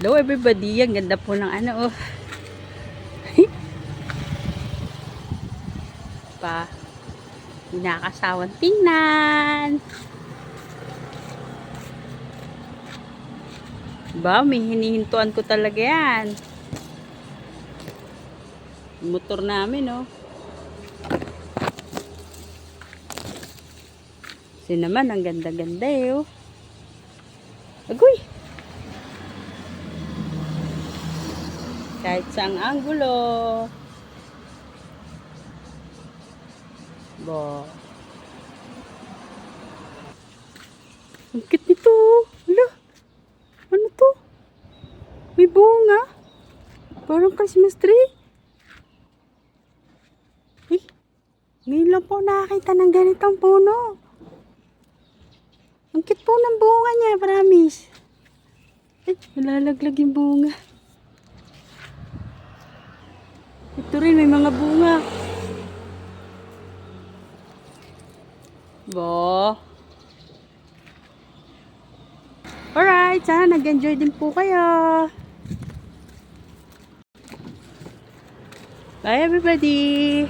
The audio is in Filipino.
Hello everybody, ang ganda po ng ano oh. pa. Nakakasawang tingnan. Ba, may hinihintuan ko talaga yan. Motor namin, oh. Kasi naman, ang ganda-ganda eh, oh. Agoy! Kahit saang anggulo. Bo. Ang cute nito. Hala. Ano to? May bunga. Parang Christmas tree. Eh, ngayon lang po nakakita ng ganitong puno. Ang cute po ng bunga niya, promise. Ay, nalalaglag yung bunga. Ito rin, may mga bunga. Bo. Alright, sana nag-enjoy din po kayo. Bye everybody!